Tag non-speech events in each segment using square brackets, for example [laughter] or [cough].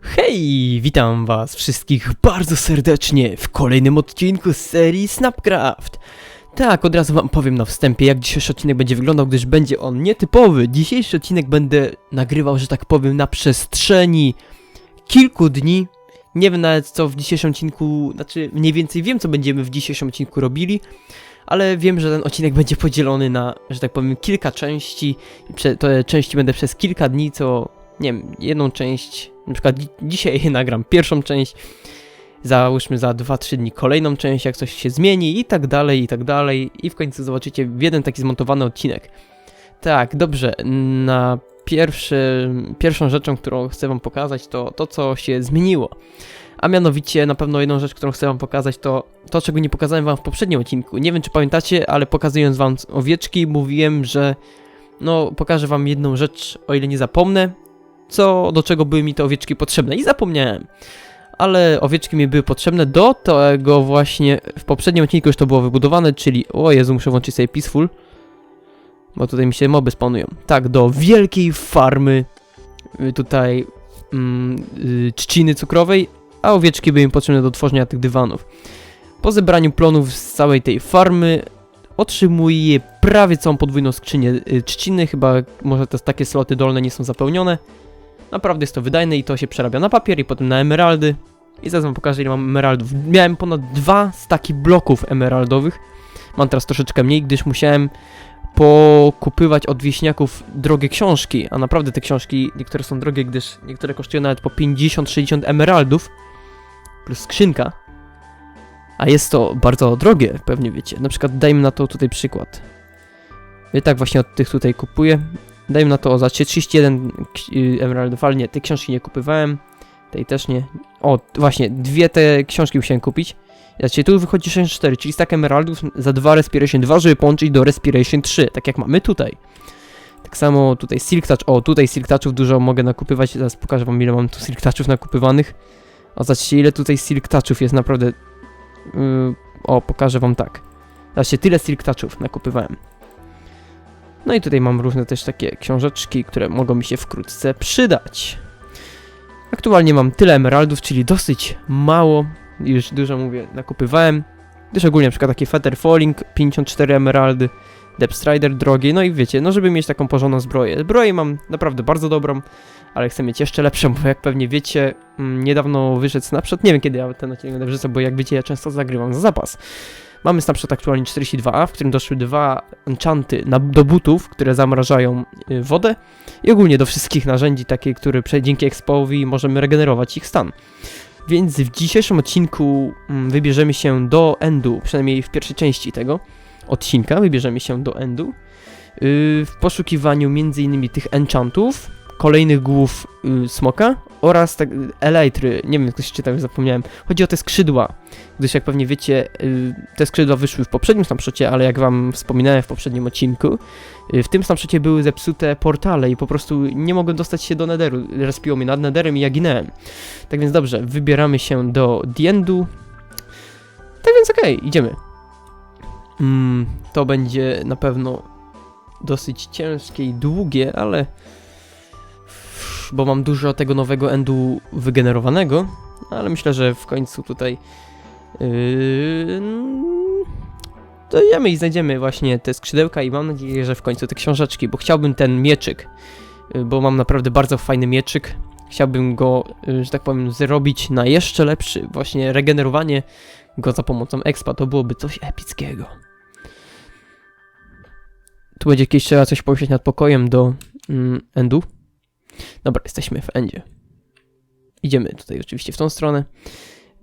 Hej, witam was wszystkich bardzo serdecznie w kolejnym odcinku z serii Snapcraft. Tak, od razu wam powiem na wstępie, jak dzisiejszy odcinek będzie wyglądał, gdyż będzie on nietypowy. Dzisiejszy odcinek będę nagrywał, że tak powiem, na przestrzeni kilku dni. Nie wiem nawet co w dzisiejszym odcinku, znaczy mniej więcej wiem co będziemy w dzisiejszym odcinku robili, ale wiem, że ten odcinek będzie podzielony na, że tak powiem, kilka części. Prze- Te części będę przez kilka dni, co nie wiem, jedną część, na przykład dzi- dzisiaj [laughs] nagram pierwszą część, załóżmy za 2-3 dni kolejną część, jak coś się zmieni i tak dalej, i tak dalej i w końcu zobaczycie jeden taki zmontowany odcinek. Tak, dobrze, na pierwszy, pierwszą rzeczą, którą chcę wam pokazać to to, co się zmieniło. A mianowicie na pewno jedną rzecz, którą chcę wam pokazać to to, czego nie pokazałem wam w poprzednim odcinku. Nie wiem, czy pamiętacie, ale pokazując wam owieczki, mówiłem, że no, pokażę wam jedną rzecz, o ile nie zapomnę, co, do czego były mi te owieczki potrzebne i zapomniałem. Ale owieczki mi były potrzebne do tego właśnie, w poprzednim odcinku już to było wybudowane, czyli, o Jezu, muszę włączyć sobie Peaceful, bo tutaj mi się moby spawnują. Tak, do wielkiej farmy y, tutaj mm, y, trzciny cukrowej, a owieczki były mi potrzebne do tworzenia tych dywanów. Po zebraniu plonów z całej tej farmy otrzymuję prawie całą podwójną skrzynię y, trzciny, chyba może te takie sloty dolne nie są zapełnione. Naprawdę jest to wydajne i to się przerabia na papier i potem na emeraldy. I zaraz wam pokażę ile mam emeraldów. Miałem ponad dwa staki bloków emeraldowych. Mam teraz troszeczkę mniej, gdyż musiałem pokupywać od wieśniaków drogie książki, a naprawdę te książki niektóre są drogie, gdyż niektóre kosztują nawet po 50-60 emeraldów plus skrzynka. A jest to bardzo drogie, pewnie wiecie. Na przykład dajmy na to tutaj przykład. Ja tak właśnie od tych tutaj kupuję. Dajmy na to za 31 k- y, emeraldów, ale nie, tej książki nie kupywałem. Tej też nie. O, właśnie, dwie te książki musiałem kupić. Znaczy, tu wychodzi 64, czyli stack emeraldów za dwa Respiration 2, żeby połączyć do Respiration 3, tak jak mamy tutaj. Tak samo tutaj Silk Touch, o, tutaj Silk Touchów dużo mogę nakupywać, zaraz pokażę wam ile mam tu Silk Touchów nakupywanych. O, zobaczcie ile tutaj Silk Touchów jest naprawdę... Yy, o, pokażę wam tak. Zobaczcie, tyle Silk Touchów nakupywałem. No i tutaj mam różne też takie książeczki, które mogą mi się wkrótce przydać. Aktualnie mam tyle emeraldów, czyli dosyć mało. Już dużo mówię, nakupywałem. Też ogólnie na przykład takie Feather Falling, 54 emeraldy, Depth Strider drogie, no i wiecie, no żeby mieć taką porządną zbroję. Zbroję mam naprawdę bardzo dobrą, ale chcę mieć jeszcze lepszą, bo jak pewnie wiecie, mm, niedawno wyszedł Snapshot, nie wiem kiedy ja ten odcinek będę wrzucał, bo jak wiecie, ja często zagrywam za zapas. Mamy Snapshot aktualnie 42A, w którym doszły dwa enchanty na, do butów, które zamrażają y, wodę i ogólnie do wszystkich narzędzi, takie, które dzięki expowi możemy regenerować ich stan. Więc w dzisiejszym odcinku mm, wybierzemy się do Endu, przynajmniej w pierwszej części tego odcinka wybierzemy się do Endu yy, w poszukiwaniu m.in. tych enchantów, kolejnych głów yy, smoka oraz tak, elytry, nie wiem jak to się czyta, już zapomniałem. Chodzi o te skrzydła, gdyż jak pewnie wiecie, yy, te skrzydła wyszły w poprzednim snapshocie, ale jak wam wspominałem w poprzednim odcinku, yy, w tym snapshocie były zepsute portale i po prostu nie mogłem dostać się do Netheru. Respiło mnie nad Netherem i ja ginęłem. Tak więc dobrze, wybieramy się do Diendu. Tak więc okej, idziemy. Mm, to będzie na pewno dosyć ciężkie i długie, ale bo mam dużo tego nowego endu wygenerowanego, ale myślę, że w końcu tutaj yy, dojdziemy i znajdziemy właśnie te skrzydełka i mam nadzieję, że w końcu te książeczki, bo chciałbym ten mieczyk, yy, bo mam naprawdę bardzo fajny mieczyk. Chciałbym go, yy, że tak powiem, zrobić na jeszcze lepszy, właśnie regenerowanie go za pomocą expa, to byłoby coś epickiego. Tu będzie jakieś trzeba coś pomyśleć nad pokojem do mm, endu. Dobra, jesteśmy w endzie. Idziemy tutaj oczywiście w tą stronę.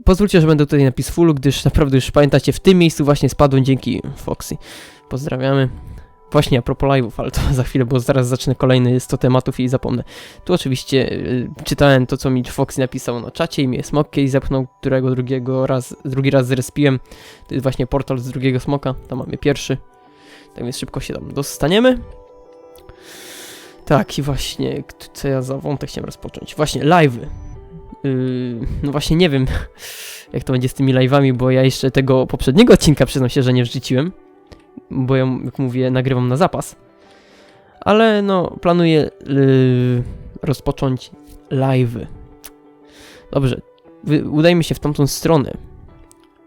Pozwólcie, że będę tutaj na Peacefulu, gdyż naprawdę już pamiętacie, w tym miejscu właśnie spadłem dzięki Foxy. Pozdrawiamy. Właśnie a propos live'ów, ale to [laughs] za chwilę, bo zaraz zacznę kolejny 100 tematów i zapomnę. Tu oczywiście y, czytałem to, co mi Foxy napisał na czacie i mnie Smok i zepchnął, którego drugiego raz, drugi raz zrespiłem. To jest właśnie portal z drugiego smoka, tam mamy pierwszy. Tak więc szybko się tam dostaniemy. Tak, i właśnie, co ja za wątek chciałem rozpocząć. Właśnie, live'y. Yy, no właśnie nie wiem, [laughs] jak to będzie z tymi live'ami, bo ja jeszcze tego poprzedniego odcinka przyznam się, że nie wrzuciłem. Bo ja, jak mówię, nagrywam na zapas. Ale no, planuję yy, rozpocząć live'y. Dobrze, udajmy się w tamtą stronę.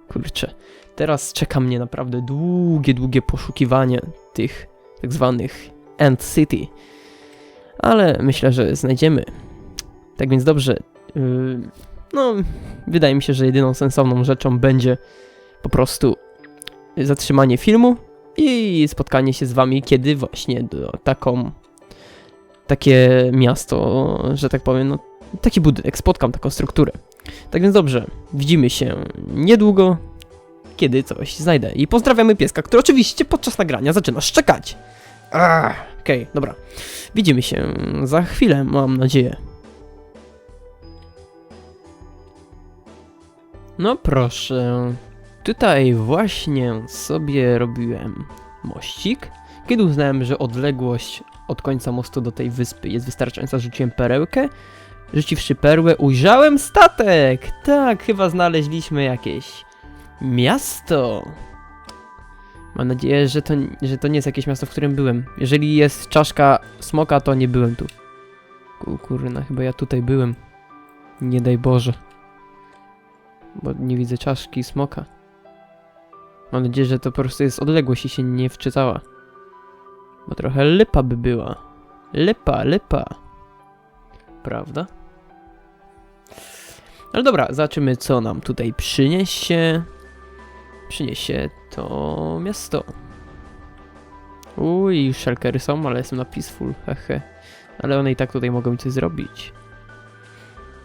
Kurczę, teraz czeka mnie naprawdę długie, długie poszukiwanie tych tak zwanych End City. Ale myślę, że znajdziemy. Tak więc dobrze. Yy, no, wydaje mi się, że jedyną sensowną rzeczą będzie po prostu zatrzymanie filmu i spotkanie się z wami, kiedy właśnie do taką takie miasto, że tak powiem, no taki budynek, spotkam taką strukturę. Tak więc dobrze, widzimy się niedługo, kiedy coś znajdę. I pozdrawiamy pieska, który oczywiście podczas nagrania zaczyna szczekać. Ah, Okej, dobra. Widzimy się za chwilę, mam nadzieję. No proszę. Tutaj właśnie sobie robiłem mościk. Kiedy uznałem, że odległość od końca mostu do tej wyspy jest wystarczająca, rzuciłem perełkę. Rzuciwszy perłę, ujrzałem statek! Tak, chyba znaleźliśmy jakieś miasto. Mam nadzieję, że to, że to nie jest jakieś miasto, w którym byłem. Jeżeli jest czaszka smoka, to nie byłem tu. Ku- Kurna, chyba ja tutaj byłem. Nie daj Boże. Bo nie widzę czaszki smoka. Mam nadzieję, że to po prostu jest odległość i się nie wczytała. Bo trochę lipa by była. Lipa, lipa. Prawda? Ale dobra, zobaczymy co nam tutaj przyniesie. Przyniesie to miasto. Uj, już shulkery są, ale jestem na peaceful, hehe. Ale one i tak tutaj mogą mi coś zrobić.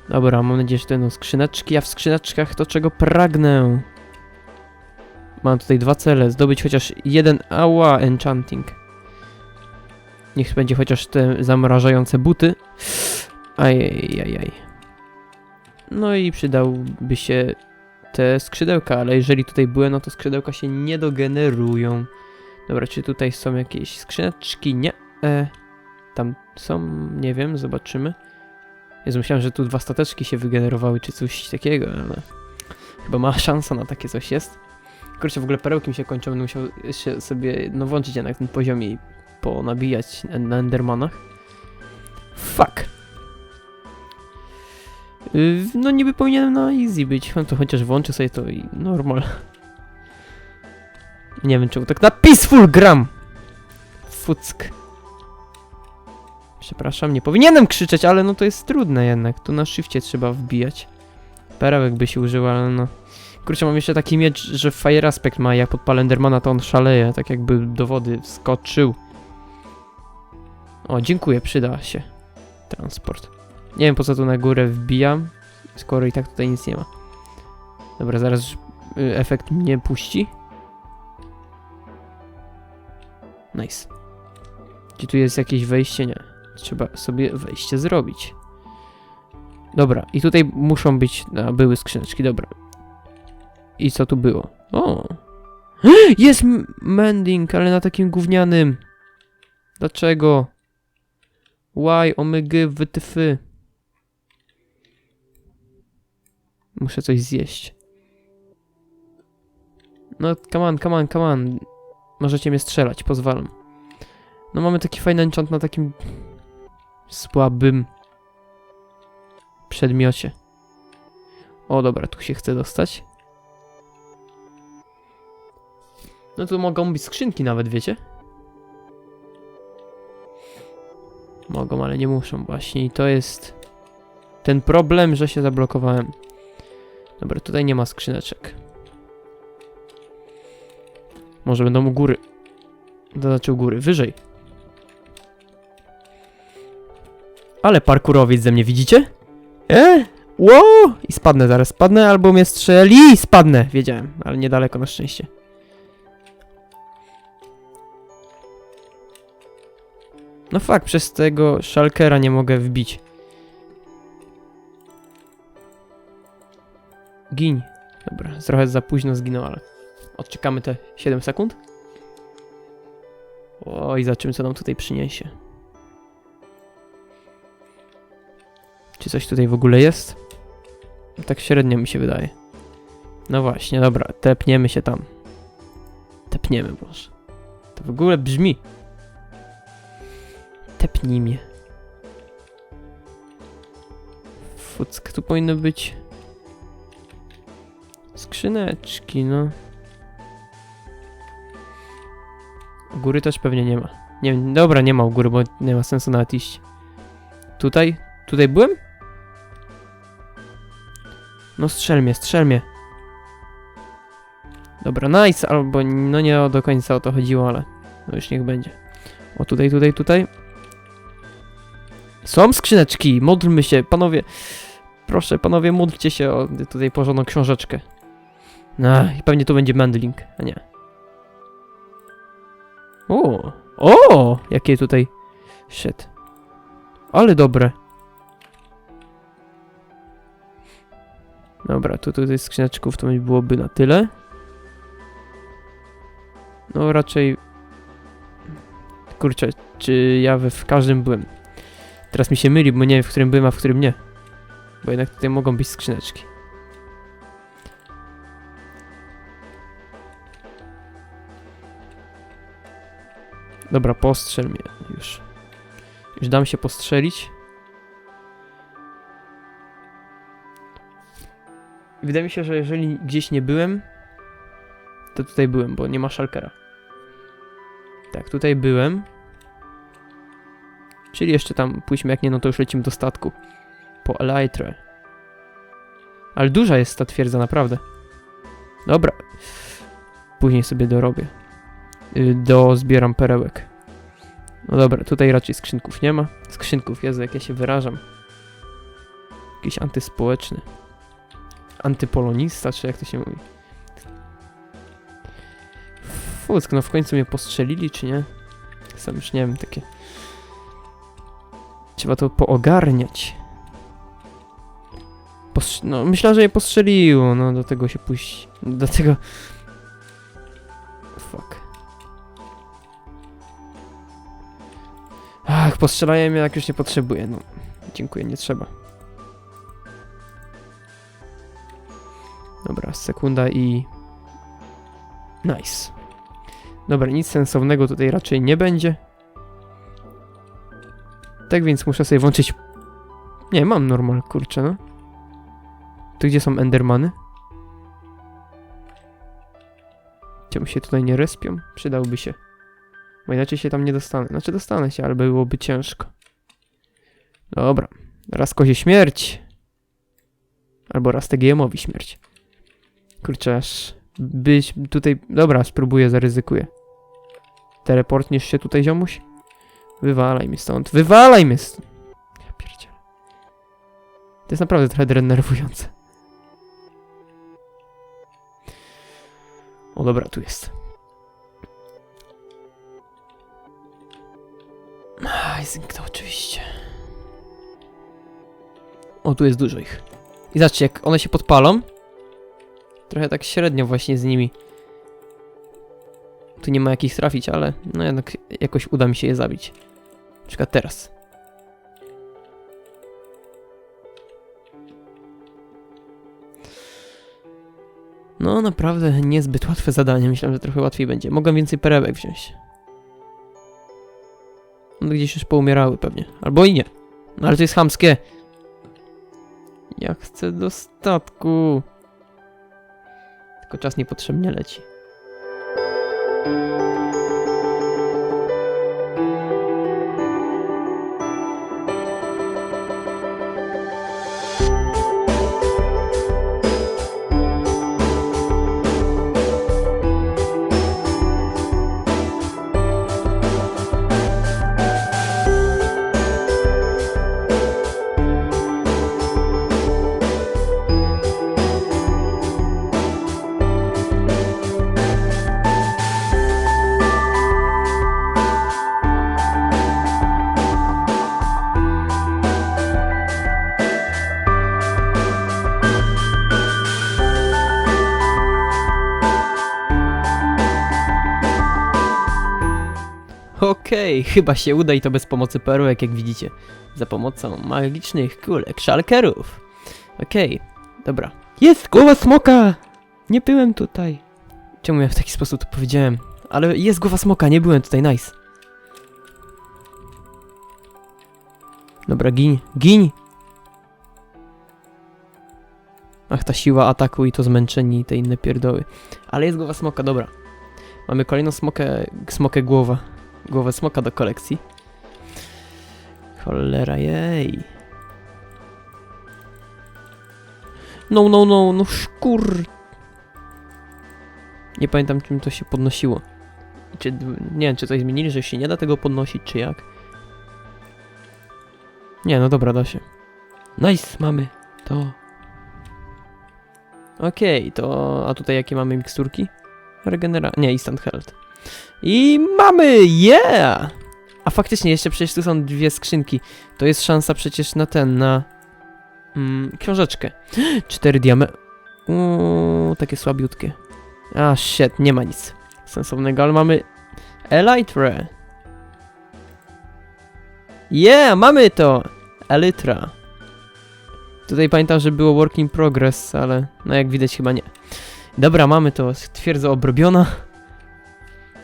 Dobra, mam nadzieję, że to będą skrzyneczki, a w skrzyneczkach to czego pragnę. Mam tutaj dwa cele, zdobyć chociaż jeden ała enchanting. Niech będzie chociaż te zamrażające buty. Ajajajaj. No i przydałby się te skrzydełka, ale jeżeli tutaj były, no to skrzydełka się nie dogenerują. Dobra, czy tutaj są jakieś skrzyneczki? Nie. E, tam są, nie wiem, zobaczymy. Jezu, myślałem, że tu dwa stateczki się wygenerowały, czy coś takiego, ale chyba ma szansa na takie coś jest. Kurczę, w ogóle perełki mi się kończą, będę musiał się sobie, no włączyć jednak ten poziom i ponabijać na- na Endermanach. Fuck. Yy, No niby powinienem na easy być, no to chociaż włączę sobie to i normal. [laughs] Nie wiem czemu tak na peaceful gram. Fuck. Przepraszam, nie powinienem krzyczeć, ale no to jest trudne jednak. Tu na shifcie trzeba wbijać. Perełek by się użył, ale no. Kurczę, mam jeszcze taki miecz, że Fire Aspect ma, jak podpalę Endermana, to on szaleje, tak jakby do wody wskoczył. O, dziękuję, przyda się. Transport. Nie wiem po co tu na górę wbijam, skoro i tak tutaj nic nie ma. Dobra, zaraz y, efekt mnie puści. Nice. Czy tu jest jakieś wejście? Nie. Trzeba sobie wejście zrobić. Dobra, i tutaj muszą być, a były skrzyneczki, dobra. I co tu było? O! [gasps] Jest mending, ale na takim gównianym. Dlaczego? Why, omygy, wytyfy. Muszę coś zjeść. No, come on, come on, come on. Możecie mnie strzelać, pozwalam. No mamy taki fajny enchant na takim słabym przedmiocie. O dobra, tu się chce dostać. No tu mogą być skrzynki nawet, wiecie? Mogą, ale nie muszą właśnie i to jest ten problem, że się zablokowałem. Dobra, tutaj nie ma skrzyneczek. Może będą u góry. Znaczy u góry, wyżej. Ale parkurowiec ze mnie, widzicie? E? Ło! I spadnę zaraz, spadnę albo mnie strzeli, spadnę. Wiedziałem, ale niedaleko na szczęście. No fakt, przez tego szalkera nie mogę wbić. Gin. Dobra, trochę za późno zginął, ale odczekamy te 7 sekund. Oj, zobaczymy co nam tutaj przyniesie. Czy coś tutaj w ogóle jest? tak średnio mi się wydaje. No właśnie, dobra, tepniemy się tam. Tepniemy, boże. To w ogóle brzmi. Tepnij mnie. Fuck, tu powinno być... Skrzyneczki, no. U góry też pewnie nie ma. Nie dobra, nie ma u góry, bo nie ma sensu nawet iść. Tutaj? Tutaj byłem? No strzel mnie, strzel mnie. Dobra, nice, albo no nie do końca o to chodziło, ale no już niech będzie. O tutaj, tutaj, tutaj. Są skrzyneczki, módlmy się, panowie. Proszę, panowie, módlcie się o tutaj porządną książeczkę. No, i pewnie tu będzie mendling, a nie. O, o, jakie tutaj. Shit. Ale dobre. Dobra, tu tutaj skrzyneczków to byłoby na tyle. No raczej... Kurczę, czy ja we w każdym byłem? Teraz mi się myli, bo nie wiem w którym byłem, a w którym nie. Bo jednak tutaj mogą być skrzyneczki. Dobra, postrzel mnie już. Już dam się postrzelić. Wydaje mi się, że jeżeli gdzieś nie byłem, to tutaj byłem, bo nie ma szalkera. Tak, tutaj byłem. Czyli jeszcze tam pójdźmy, jak nie, no to już lecimy do statku. Po Elytrę. Ale duża jest ta twierdza, naprawdę. Dobra. Później sobie dorobię. Y, Do zbieram perełek. No dobra, tutaj raczej skrzynków nie ma. Skrzynków, Jezu, jak ja się wyrażam. Jakiś antyspołeczny. Antypolonista, czy jak to się mówi. Fuck, no w końcu mnie postrzelili, czy nie? Sam już nie wiem, takie... Trzeba to poogarniać. Postrz- no, myślałem, że je postrzeliło, no do tego się pójść... Do tego... Ach, postrzelają mnie jak już nie potrzebuję, no. Dziękuję, nie trzeba. Dobra, sekunda i... Nice. Dobra, nic sensownego tutaj raczej nie będzie. Tak więc muszę sobie włączyć... Nie, mam normal, kurczę, no. Tu gdzie są endermany? Czemu się tutaj nie respią? Przydałby się. Bo inaczej się tam nie dostanę. Znaczy dostanę się, ale byłoby ciężko. Dobra. Raz kozie śmierć. Albo raz TGM-owi śmierć. Kurczę, aż byś tutaj... Dobra, spróbuję, zaryzykuję. Teleportniesz się tutaj, ziomuś? Wywalaj mnie stąd. Wywalaj mnie stąd! Ja pierdzielę. To jest naprawdę trochę denerwujące. O dobra, tu jest. Ising to oczywiście. O, tu jest dużo ich. I zobaczcie, jak one się podpalą. Trochę tak średnio właśnie z nimi. Tu nie ma jakich trafić, ale no jednak jakoś uda mi się je zabić. Na przykład teraz. No naprawdę niezbyt łatwe zadanie. Myślałem, że trochę łatwiej będzie. Mogłem więcej perełek wziąć. One gdzieś już poumierały pewnie. Albo i nie. No ale to jest chamskie. Ja chcę do statku. Tylko czas niepotrzebnie leci. Chyba się uda i to bez pomocy perełek, jak widzicie. Za pomocą magicznych kulek szalkerów. Okej, Dobra. Jest głowa smoka! Nie byłem tutaj. Czemu ja w taki sposób to powiedziałem? Ale jest głowa smoka, nie byłem tutaj, nice. Dobra, gin, gin! Ach, ta siła ataku i to zmęczenie i te inne pierdoły. Ale jest głowa smoka, dobra. Mamy kolejną smokę, smokę głowa. Głowę smoka do kolekcji. Cholera jej. No, no, no, no szkur. Nie pamiętam czym to się podnosiło. Czy, nie wiem, czy coś zmienili, że się nie da tego podnosić, czy jak. Nie, no dobra, da się. Nice, mamy to. Okej, to... A tutaj jakie mamy miksturki? Regenera... Nie, instant health. I mamy! Yeah! A faktycznie, jeszcze przecież tu są dwie skrzynki. To jest szansa przecież na ten, na... Mm, książeczkę. [gasps] Cztery diamy... Uuu, takie słabiutkie. A, shit, nie ma nic sensownego, ale mamy... Elytra. Yeah, mamy to! Elytra. Tutaj pamiętam, że było work in progress, ale no jak widać chyba nie. Dobra, mamy to, twierdza obrobiona.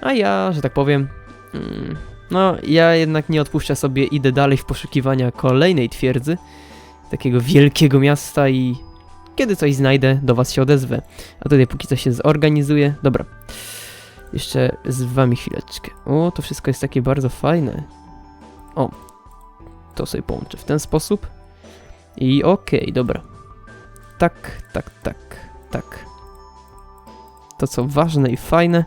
A ja, że tak powiem, mm, no ja jednak nie odpuszczę sobie, idę dalej w poszukiwania kolejnej twierdzy, takiego wielkiego miasta i kiedy coś znajdę, do was się odezwę. A tutaj póki co się zorganizuję. Dobra, jeszcze z wami chwileczkę. O, to wszystko jest takie bardzo fajne. O, to sobie połączę w ten sposób. I okej, dobra. Tak, tak, tak, tak. To co ważne i fajne,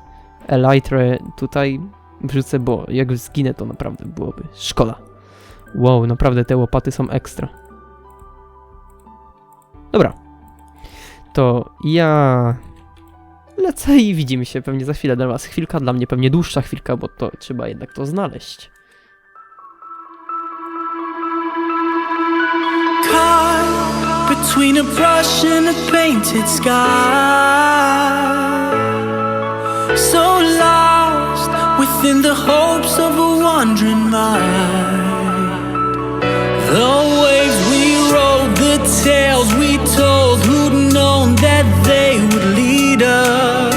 Elytrę tutaj wrzucę, bo jak zginę to naprawdę byłoby szkoda. Wow, naprawdę te łopaty są ekstra. Dobra. To ja lecę i widzimy się pewnie za chwilę dla was. Chwilka, dla mnie pewnie dłuższa chwilka, bo to trzeba jednak to znaleźć. Between a brush and a painted sky. So lost within the hopes of a wandering mind. The waves we rode, the tales we told, who'd known that they would lead us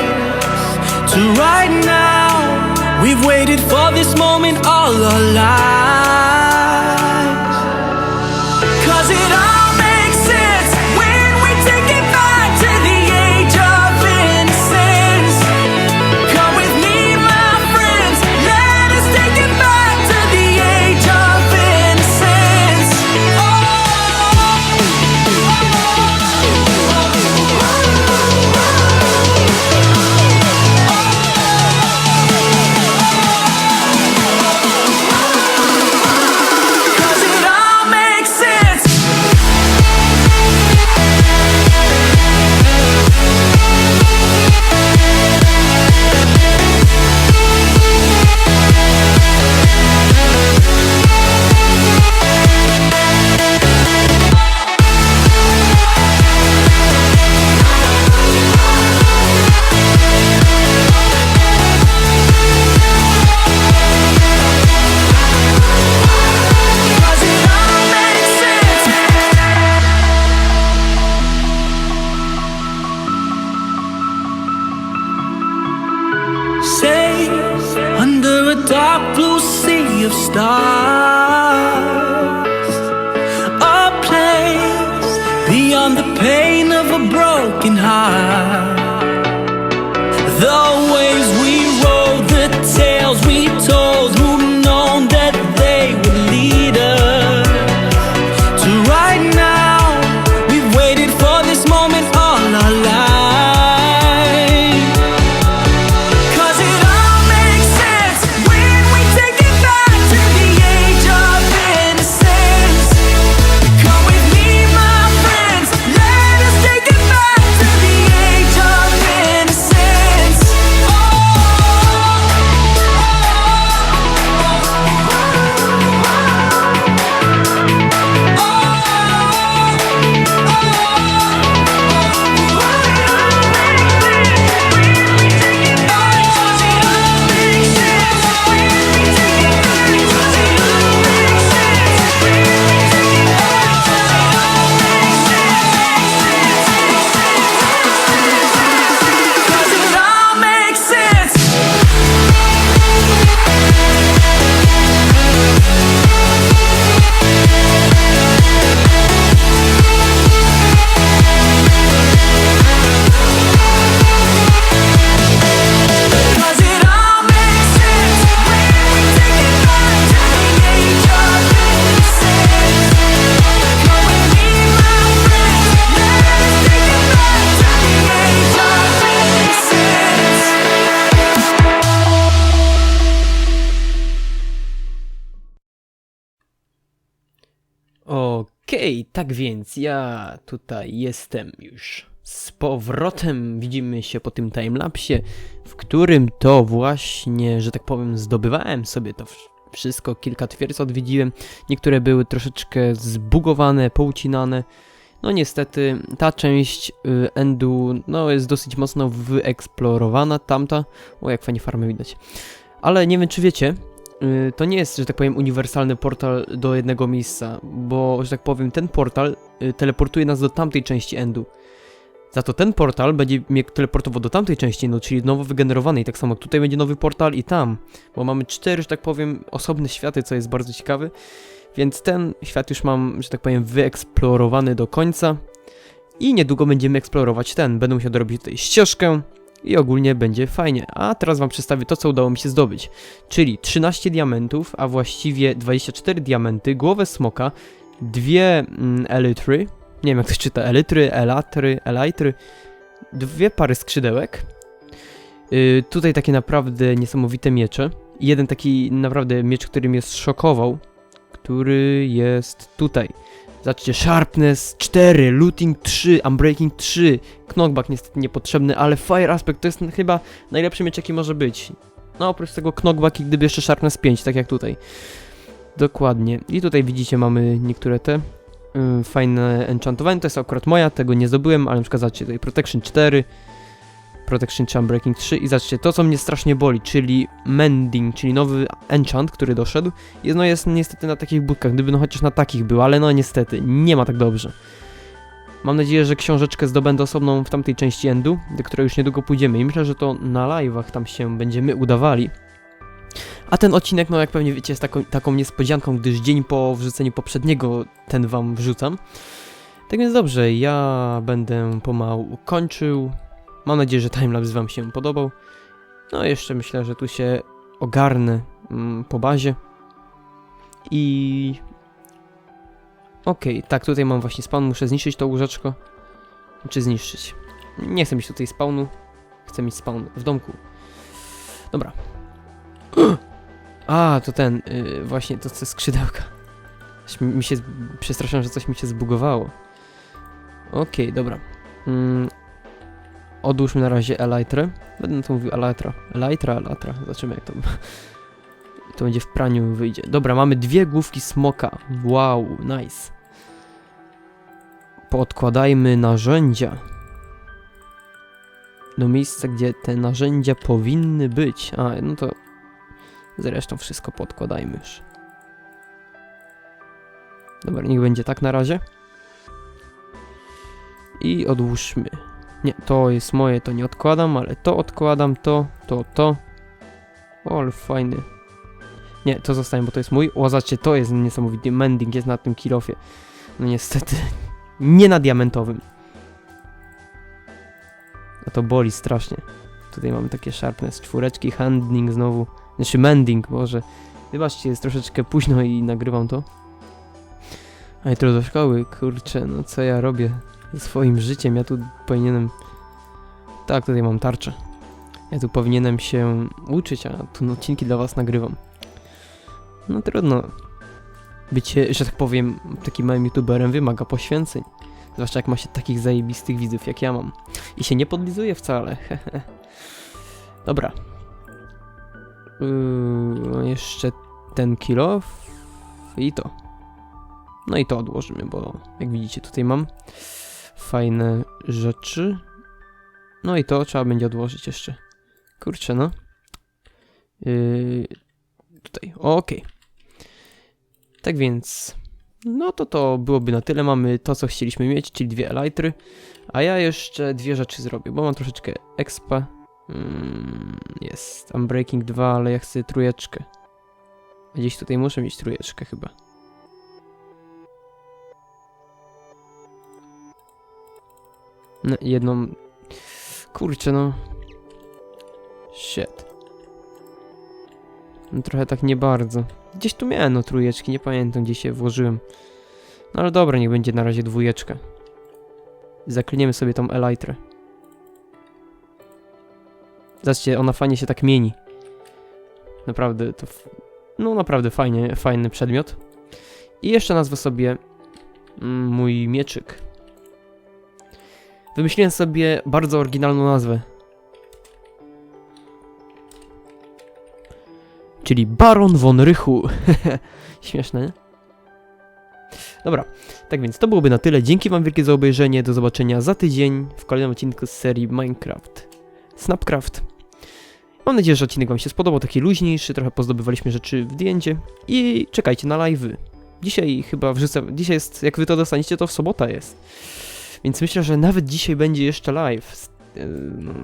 to right now. We've waited for this moment all our lives. Tak więc ja tutaj jestem już z powrotem. Widzimy się po tym timelapsie, w którym to właśnie, że tak powiem, zdobywałem sobie to wsz- wszystko. Kilka twierdz odwiedziłem. Niektóre były troszeczkę zbugowane, poucinane. No niestety ta część y, endu no, jest dosyć mocno wyeksplorowana, tamta. O, jak fajnie farmę widać. Ale nie wiem, czy wiecie, to nie jest, że tak powiem, uniwersalny portal do jednego miejsca, bo, że tak powiem, ten portal y, teleportuje nas do tamtej części endu. Za to ten portal będzie mnie teleportował do tamtej części endu, czyli nowo wygenerowanej. Tak samo tutaj będzie nowy portal i tam, bo mamy cztery, że tak powiem, osobne światy, co jest bardzo ciekawe. Więc ten świat już mam, że tak powiem, wyeksplorowany do końca. I niedługo będziemy eksplorować ten. Będę musiał dorobić tutaj ścieżkę i ogólnie będzie fajnie. A teraz wam przedstawię to, co udało mi się zdobyć. Czyli 13 diamentów, a właściwie 24 diamenty, głowę smoka, dwie mm, elitry, nie wiem jak to czyta, elitry, elatry, elitry, dwie pary skrzydełek. Yy, tutaj takie naprawdę niesamowite miecze. Jeden taki naprawdę miecz, który mnie zszokował, który jest tutaj. Zobaczcie, Sharpness 4, Looting 3, Unbreaking 3, Knockback niestety niepotrzebny, ale Fire Aspect to jest chyba najlepszy miecz jaki może być. No oprócz tego Knockback i gdyby jeszcze Sharpness 5, tak jak tutaj. Dokładnie. I tutaj widzicie mamy niektóre te y, fajne enchantowanie, to jest akurat moja, tego nie zdobyłem, ale na przykład zobaczcie tutaj Protection 4, Protection 3, Unbreaking 3 i zobaczcie, to co mnie strasznie boli, czyli Mending, czyli nowy enchant, który doszedł, jest, no jest niestety na takich budkach, gdyby no chociaż na takich był, ale no niestety, nie ma tak dobrze. Mam nadzieję, że książeczkę zdobędę osobną w tamtej części endu, do której już niedługo pójdziemy i myślę, że to na live'ach tam się będziemy udawali. A ten odcinek, no jak pewnie wiecie, jest taką, taką niespodzianką, gdyż dzień po wrzuceniu poprzedniego ten wam wrzucam. Tak więc dobrze, ja będę pomału kończył. Mam nadzieję, że timelapse wam się podobał. No jeszcze myślę, że tu się ogarnę mm, po bazie. I... Okej, tak, tutaj mam właśnie spawn, muszę zniszczyć to łóżeczko. Czy zniszczyć? Nie chcę mieć tutaj spawnu, chcę mieć spawn w domku. Dobra. [gasps] A, to ten, y, właśnie to te skrzydełka. Mi się, przestraszyłem, że coś mi się zbugowało. Okej, dobra. Mm, odłóżmy na razie Elytrę. Będę na to mówił Elytra. Elytra, Elytra. Zobaczymy jak to... [laughs] To będzie w praniu wyjdzie. Dobra, mamy dwie główki smoka. Wow, nice. Podkładajmy narzędzia. Do miejsca, gdzie te narzędzia powinny być. A, no to zresztą wszystko podkładajmy już. Dobra, niech będzie tak na razie. I odłóżmy. Nie, to jest moje, to nie odkładam, ale to odkładam, to, to, to. O, ale fajny. Nie, to zostawiam, bo to jest mój. O, zobaczcie, to jest niesamowity mending, jest na tym kilofie. No niestety, [laughs] nie na diamentowym. A to boli strasznie. Tutaj mamy takie sharpness, czwóreczki, handling znowu. Znaczy mending, może. Wybaczcie, jest troszeczkę późno i nagrywam to. A jutro do szkoły, kurczę, no co ja robię swoim życiem? Ja tu powinienem... Tak, tutaj mam tarczę. Ja tu powinienem się uczyć, a tu odcinki dla was nagrywam. No trudno. Bycie, że tak powiem, takim małym youtuberem wymaga poświęceń. Zwłaszcza jak ma się takich zajebistych widzów jak ja mam. I się nie podlizuje wcale. [laughs] Dobra. Yy, jeszcze ten kilo i to. No i to odłożymy, bo jak widzicie tutaj mam fajne rzeczy. No i to trzeba będzie odłożyć jeszcze. Kurczę, no. Yy, tutaj, okej. Tak więc, no to to byłoby na tyle. Mamy to, co chcieliśmy mieć, czyli dwie elitry. A ja jeszcze dwie rzeczy zrobię, bo mam troszeczkę expa. Mm, jest Unbreaking 2, ale ja chcę trójeczkę. Gdzieś tutaj muszę mieć trójeczkę chyba. No, jedną... Kurczę, no. Shit. No, trochę tak nie bardzo. Gdzieś tu miałem no trójeczki, nie pamiętam gdzie się włożyłem. No ale dobra, niech będzie na razie dwójeczka. Zakliniemy sobie tą elytrę. Zobaczcie, ona fajnie się tak mieni. Naprawdę, to... No naprawdę fajnie, fajny przedmiot. I jeszcze nazwę sobie Mm, Mój mieczyk. Wymyśliłem sobie bardzo oryginalną nazwę. Czyli Baron von Rychu. [laughs] Śmieszne? Dobra, tak więc to byłoby na tyle. Dzięki wam wielkie za obejrzenie. Do zobaczenia za tydzień w kolejnym odcinku z serii Minecraft. Snapcraft. Mam nadzieję, że odcinek wam się spodobał, taki luźniejszy, trochę pozdobywaliśmy rzeczy w zdjęcie. I czekajcie na live'y. Dzisiaj chyba wrzucę, dzisiaj jest, jak wy to dostaniecie, to w sobota jest. Więc myślę, że nawet dzisiaj będzie jeszcze live z,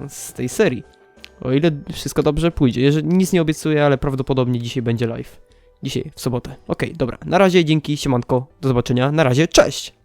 z tej serii. O ile wszystko dobrze pójdzie. Jeżeli nic nie obiecuję, ale prawdopodobnie dzisiaj będzie live. Dzisiaj, w sobotę. Okej, dobra. Na razie, dzięki, siemanko. Do zobaczenia. Na razie, cześć!